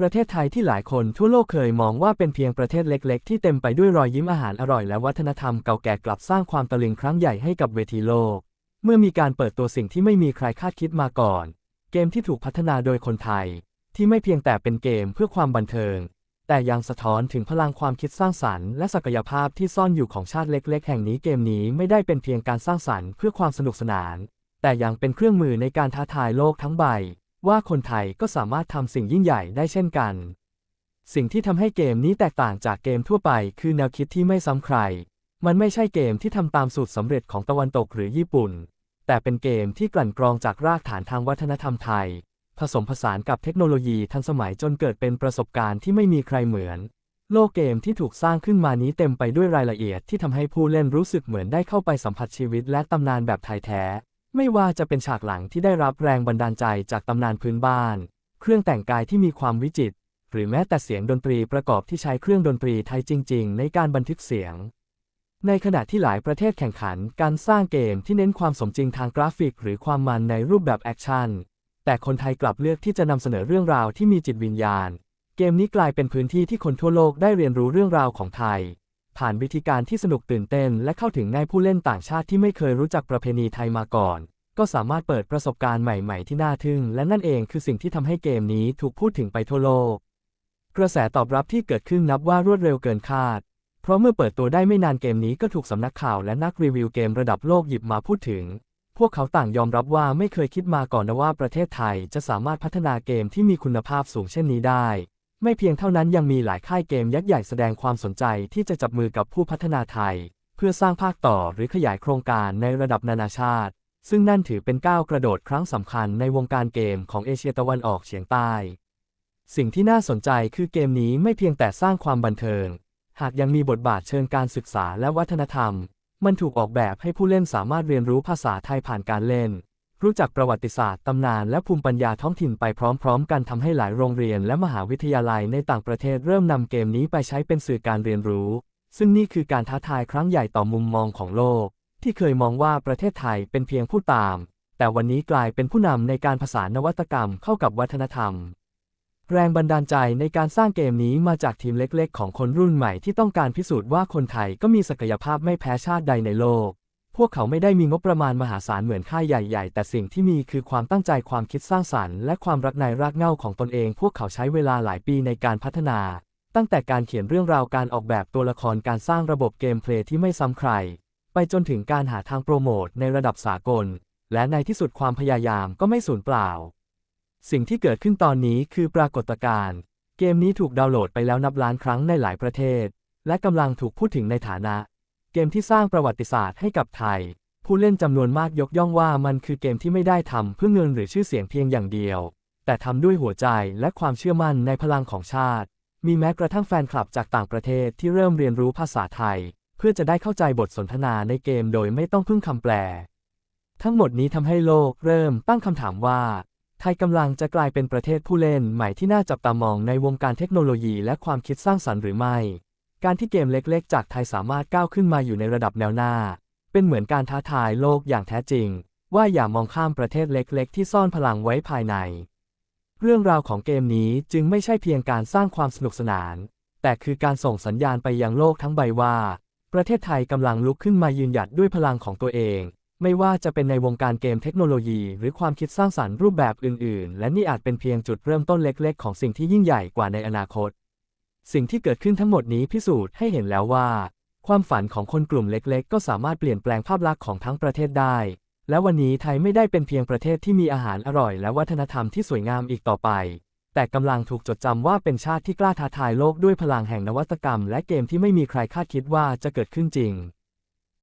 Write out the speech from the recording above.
ประเทศไทยที่หลายคนทั่วโลกเคยมองว่าเป็นเพียงประเทศเล็กๆ ที่เต็มไปด้วยรอยยิ้มอาหารอร่อยและวัฒนธรรมเก่าแก่กลับสร้างความตะลึงครั้งใหญ่ให้กับเวทีโลก เมื่อมีการเปิดตัวสิ่งที่ไม่มีใครคาดคิดมาก่อน เกมที่ถูกพัฒนาโดยคนไทย ที่ไม่เพียงแต่เป็นเกมเพื่อความบันเทิง แต่ยังสะท้อนถึงพลังความคิดสร้างสรรค์และศักยภาพที่ซ่อนอยู่ของชาติเล็ก ๆ แห่งนี้เกมนี้ไม่ได้เป็นเพียงการสร้างสรรค์เพื่อความสนุกสนาน แต่ยังเป็นเครื่องมือในการท้าทายโลกทั้งใบ ว่าคนไทยก็สามารถทำสิ่งยิ่งใหญ่ได้เช่นกัน สิ่งที่ทำให้เกมนี้แตกต่างจากเกมทั่วไป คือแนวคิดที่ไม่ซ้ำใคร มันไม่ใช่เกมที่ทำตามสูตรสำเร็จของตะวันตกหรือญี่ปุ่น แต่เป็นเกมที่กลั่นกรองจากรากฐานทางวัฒนธรรมไทย ผสมผสานกับเทคโนโลยีทันสมัยจนเกิดเป็นประสบการณ์ที่ไม่มีใครเหมือน โลกเกมที่ถูกสร้างขึ้นมานี้เต็มไปด้วยรายละเอียดที่ทำให้ผู้เล่นรู้สึกเหมือนได้เข้าไปสัมผัสชีวิตและตำนานแบบไทยแท้ ไม่ว่าจะเป็นฉากหลังที่ได้รับแรงบันดาลใจจากตำนานพื้นบ้าน เครื่องแต่งกายที่มีความวิจิตร หรือแม้แต่เสียงดนตรีประกอบที่ใช้เครื่องดนตรีไทยจริง ๆ ในการบันทึกเสียง ในขณะที่หลายประเทศแข่งขันการสร้างเกมที่เน้นความสมจริงทางกราฟิก หรือความมันในรูปแบบแอคชั่น แต่คนไทยกลับเลือกที่จะนำเสนอเรื่องราวที่มีจิตวิญญาณ เกมนี้กลายเป็นพื้นที่ที่คนทั่วโลกได้เรียนรู้เรื่องราวของไทย ผ่านวิธีการที่สนุกตื่นเต้น และเข้าถึงง่ายผู้เล่นต่างชาติที่ไม่เคยรู้จักประเพณีไทยมาก่อน ก็สามารถเปิดประสบการณ์ใหม่ๆที่น่าทึ่ง และนั่นเองคือสิ่งที่ทำให้เกมนี้ถูกพูดถึงไปทั่วโลก กระแสตอบรับที่เกิดขึ้นนับว่ารวดเร็วเกินคาด เพราะเมื่อเปิดตัวได้ไม่นานเกมนี้ก็ถูกสำนักข่าวและนักรีวิวเกมระดับโลกหยิบมาพูดถึง พวกเขาต่างยอมรับว่าไม่เคยคิดมาก่อนนะว่าประเทศไทยจะสามารถพัฒนาเกมที่มีคุณภาพสูงเช่นนี้ได้ ไม่เพียงเท่านั้นยังมีหลายค่ายเกมยักษ์ใหญ่แสดงความสนใจที่จะจับมือกับผู้พัฒนาไทย เพื่อสร้างภาคต่อหรือขยายโครงการในระดับนานาชาติ ซึ่งนั่นถือเป็นก้าวกระโดดครั้งสำคัญในวงการเกมของเอเชียตะวันออกเฉียงใต้ สิ่งที่น่าสนใจคือเกมนี้ไม่เพียงแต่สร้างความบันเทิง หากยังมีบทบาทเชิงการศึกษาและวัฒนธรรม มันถูกออกแบบให้ผู้เล่นสามารถเรียนรู้ภาษาไทยผ่านการเล่น รู้จักประวัติศาสตร์ตำนานและภูมิปัญญาท้องถิ่นไปพร้อมๆ กันทำให้หลายโรงเรียนและมหาวิทยาลัยในต่างประเทศเริ่มนำเกมนี้ไปใช้เป็นสื่อการเรียนรู้ ซึ่งนี่คือการท้าทายครั้งใหญ่ต่อมุมมองของโลก ที่เคยมองว่าประเทศไทยเป็นเพียงผู้ตาม แต่วันนี้กลายเป็นผู้นำในการผสานนวัตกรรมเข้ากับวัฒนธรรม แรงบันดาลใจในการสร้างเกมนี้มาจากทีมเล็กๆ ของคนรุ่นใหม่ที่ต้องการพิสูจน์ว่าคนไทยก็มีศักยภาพไม่แพ้ชาติใดในโลก พวกเขาไม่ได้มีงบประมาณมหาศาลเหมือนค่ายใหญ่ๆ แต่สิ่งที่มีคือความตั้งใจความคิดสร้างสรรค์ และความรักในรากเหง้าของตนเอง พวกเขาใช้เวลาหลายปีในการพัฒนา ตั้งแต่การเขียนเรื่องราวการออกแบบตัวละครการสร้างระบบเกมเพลย์ที่ไม่ซ้ำใคร ไปจนถึงการหาทางโปรโมทในระดับสากล และในที่สุดความพยายามก็ไม่สูญเปล่า สิ่งที่เกิดขึ้นตอนนี้คือปรากฏการณ์เกมนี้ถูกดาวน์โหลดไปแล้วนับล้านครั้งในหลายประเทศ และกำลังถูกพูดถึงในฐานะ เกมที่สร้างประวัติศาสตร์ให้กับไทย ผู้เล่นจำนวนมากยกย่องว่ามันคือเกมที่ไม่ได้ทำเพื่อเงินหรือชื่อเสียงเพียงอย่างเดียว แต่ทำด้วยหัวใจและความเชื่อมั่นในพลังของชาติ มีแม้กระทั่งแฟนคลับจากต่างประเทศที่เริ่มเรียนรู้ภาษาไทย เพื่อจะได้เข้าใจบทสนทนาในเกมโดยไม่ต้องพึ่งคำแปล ทั้งหมดนี้ทำให้โลกเริ่มตั้งคำถามว่า ไทยกำลังจะกลายเป็นประเทศผู้เล่นใหม่ที่น่าจับตามองในวงการเทคโนโลยีและความคิดสร้างสรรค์หรือไม่ การที่เกมเล็กๆ จากไทยสามารถก้าวขึ้นมาอยู่ในระดับแนวหน้า เป็นเหมือนการท้าทายโลกอย่างแท้จริง ว่าอย่ามองข้ามประเทศเล็กๆ ที่ซ่อนพลังไว้ภายใน เรื่องราวของเกมนี้จึงไม่ใช่เพียงการสร้างความสนุกสนาน แต่คือการส่งสัญญาณไปยังโลกทั้งใบว่า ประเทศไทยกำลังลุกขึ้นมายืนหยัดด้วยพลังของตัวเอง ไม่ว่าจะเป็นในวงการเกมเทคโนโลยี หรือความคิดสร้างสรรค์รูปแบบอื่น ๆ และนี่อาจเป็นเพียงจุดเริ่มต้นเล็ก ๆ ของสิ่งที่ยิ่งใหญ่กว่าในอนาคต สิ่งที่เกิดขึ้นทั้งหมดนี้พิสูจน์ให้เห็นแล้วว่า ความฝันของคนกลุ่มเล็กๆ ก็สามารถเปลี่ยนแปลงภาพลักษณ์ของทั้งประเทศได้ และวันนี้ไทยไม่ได้เป็นเพียงประเทศที่มีอาหารอร่อย และวัฒนธรรมที่สวยงามอีกต่อไป แต่กำลังถูกจดจำว่าเป็นชาติที่กล้าท้าทายโลกด้วยพลังแห่งนวัตกรรม และเกมที่ไม่มีใครคาดคิดว่าจะเกิดขึ้นจริง